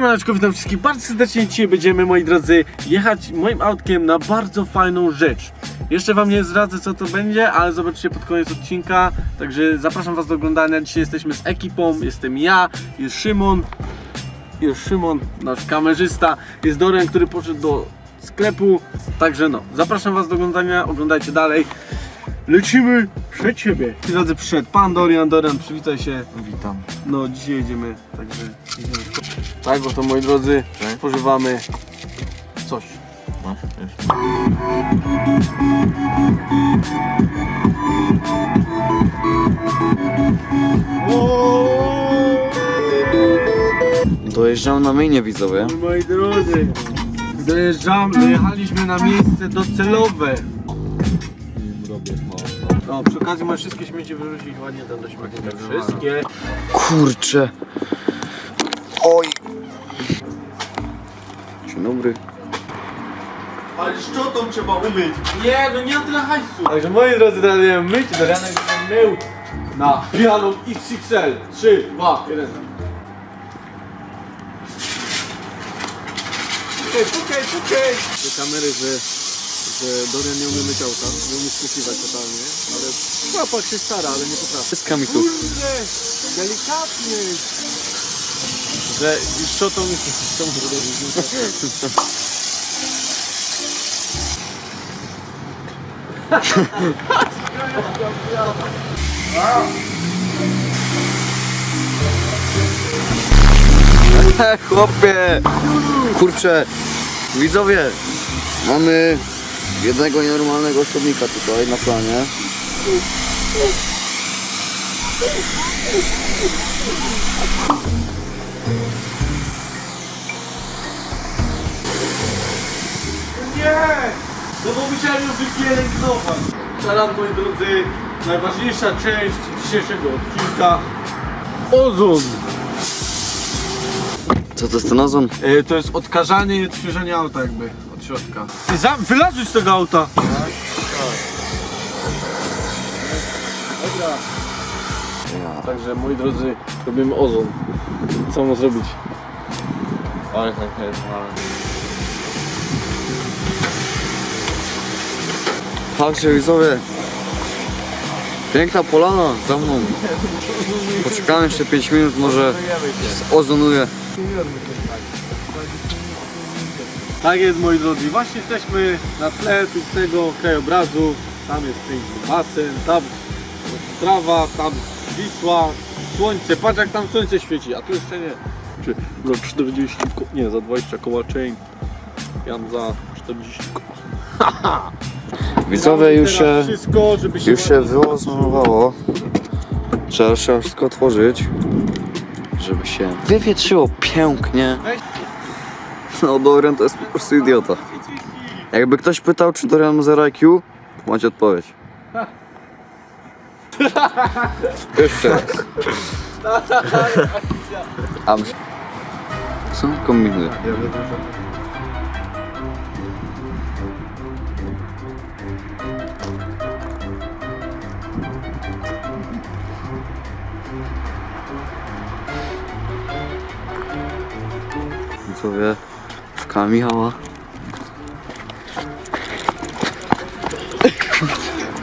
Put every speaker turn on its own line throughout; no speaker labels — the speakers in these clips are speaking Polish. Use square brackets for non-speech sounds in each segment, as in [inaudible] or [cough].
Siemaneczko, witam wszystkich bardzo serdecznie. Dzisiaj będziemy, moi drodzy, jechać moim autkiem na bardzo fajną rzecz. Jeszcze wam nie zdradzę co to będzie, ale zobaczycie pod koniec odcinka. Także zapraszam was do oglądania. Dzisiaj jesteśmy z ekipą. Jestem ja, jest Szymon, jest Szymon, nasz kamerzysta, jest Dorian, który poszedł do sklepu. Także no, zapraszam was do oglądania, oglądajcie dalej. Lecimy przed siebie. Moi drodzy, przyszedł pan Dorian. Dorian, przywitaj się.
Witam.
No, dzisiaj jedziemy, także jedziemy. Tak, bo to moi drodzy, spożywamy coś.
Masz? Jeszcze.
Dojeżdżam na minie widzowie.
Moi drodzy, dojeżdżamy, dojechaliśmy na miejsce docelowe. No, przy okazji możesz wszystkie śmieci wyrzucić ładnie tam do śmietnika. Wszystkie.
Kurczę. Oj. Dzień dobry.
Ale szczotą trzeba umyć. Nie, no nie na tyle hajsu. Także moi drodzy, teraz będziemy myć, Dorianek będzie mył na pianą XXL. 3, 2, 1. Pukaj, pukaj, pukaj. Do kamery, że, że Dorian nie umie myć auta, nie umie skusiwać totalnie, ale chłopak się stara, ale nie potrafi.
Mi tu.
Kurde, delikatny. Że szczotą nie chcą.
Chłopie. Kurczę. Widzowie. Mamy jednego nienormalnego osobnika tutaj na planie.
Nie! No bo musiałem ją wypielęgnować. Teraz moi drodzy, najważniejsza część dzisiejszego odcinka. Ozon.
Co to jest ten ozon?
E, to jest odkażanie i odświeżenie auta jakby środka. Ty za, wylazłeś z tego auta!
Ja.
Także moi drodzy, robimy ozon. Co mam zrobić?
Ale tak jest, ale...
Patrzcie widzowie. Piękna polana za mną. Poczekamy jeszcze 5 minut, może się ozonuje.
Tak jest moi drodzy, właśnie jesteśmy na tle tu tego krajobrazu. Tam jest piękny basen, tam trawa, tam Wisła, słońce. Patrz jak tam słońce świeci, a tu jeszcze nie. Czy za 40, ko- nie za 20 koła chain. Jan za 40 koła. [laughs]
Widzowie już się...
Wszystko, żeby się
Już się. Trzeba, trzeba wszystko otworzyć, żeby się wywietrzyło pięknie. [laughs] No Dorian to jest po prostu idiota. Jakby ktoś pytał, czy Dorian ma 0 IQ, macie odpowiedź. [laughs] Jeszcze raz. Co on kombinuje? Widzowie, szukamy Michała.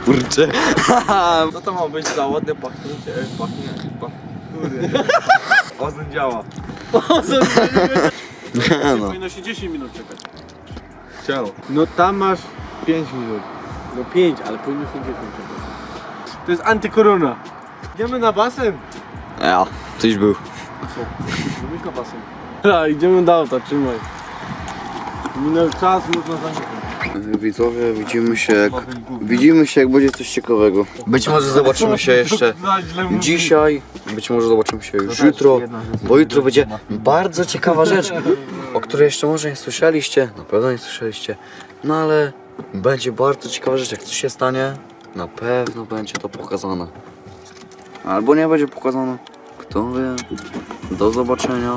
Kurczę. [laughs]
Co to ma być za ładne pachnięcie? E, Pachnie, pachnie. [laughs] Ozon działa.
no. [laughs]
Powinno się 10 minut czekać.
Chciał.
No tam masz 5 minut. No 5, ale powinno się 10 czekać. To jest antykorona. Idziemy na basen.
Ja, tyś był.
Zamyka basen. A, idziemy do auta, trzymaj. Minął czas, można zamykać.
Widzowie, widzimy się jak... Widzimy się jak będzie coś ciekawego. Być może zobaczymy się jeszcze dzisiaj, być może zobaczymy się już jutro, bo jutro będzie bardzo ciekawa rzecz, o której jeszcze może nie słyszeliście, na pewno nie słyszeliście, no ale będzie bardzo ciekawa rzecz, jak coś się stanie, na pewno będzie to pokazane. Albo nie będzie pokazane, kto wie, do zobaczenia.